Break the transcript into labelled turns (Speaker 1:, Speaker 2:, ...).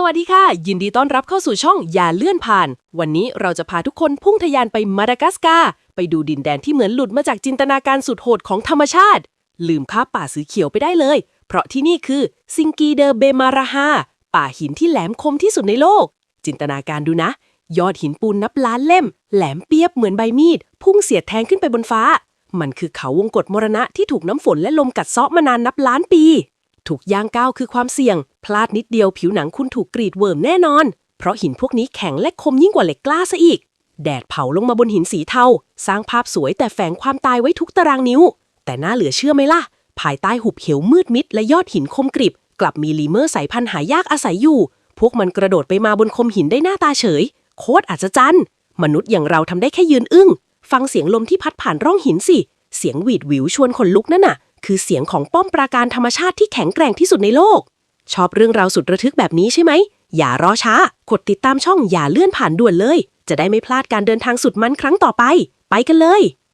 Speaker 1: สวัสดีค่ะ ยินดีต้อนรับเข้าสู่ช่องอย่าเลื่อนผ่าน วันนี้เราจะพาทุกคนพุ่งทะยานไปมาดากัสการ์ไปดูดินแดนที่เหมือนหลุดมาจากจินตนาการสุดโหดของธรรมชาติ ลืมค่าบป่าสีเขียวไปได้เลย เพราะที่นี่คือซิงกีเดอเบมาราฮาป่าหินที่แหลมคมที่สุดในโลก จินตนาการดูนะ ยอดหินปูนนับล้านเล่ม แหลมเปียบเหมือนใบมีด พุ่งเสียดแทงขึ้นไปบนฟ้า มันคือเขาวงกฏมรณะที่ถูกน้ำฝนและลมกัดเซาะมานานนับล้านปี ถูกย่างก้าวคือความเสี่ยง พลาดนิดเดียวผิวหนังคุณถูกกรีดเวิร์มแน่นอน เพราะหินพวกนี้แข็งและคมยิ่งกว่าเหล็กกล้าซะอีก แดดเผาลงมาบนหินสีเทาสร้างภาพสวยแต่แฝงความตายไว้ทุกตารางนิ้ว แต่น่าเหลือเชื่อไหมล่ะ ภายใต้หุบเหวมืดมิดและยอดหินคมกริบ กลับมีลีเมอร์สายพันธุ์หายากอาศัยอยู่ พวกมันกระโดดไปมาบนคมหินได้หน้าตาเฉย โคตรอัศจรรย์มนุษย์อย่างเราทำได้แค่ยืนอึ้ง ฟังเสียงลมที่พัดผ่านร่องหินสิ เสียงหวีดหวิวชวนขนลุกนั่นน่ะ คือเสียงของป้อมปราการธรรมชาติที่แข็งแกร่งที่สุดในโลก ชอบเรื่องราวสุดระทึกแบบนี้ใช่ไหม อย่ารอช้ากดติดตามช่องอย่าเลื่อนผ่านด่วนเลย จะได้ไม่พลาดการเดินทางสุดมันครั้งต่อไป ไปกันเลย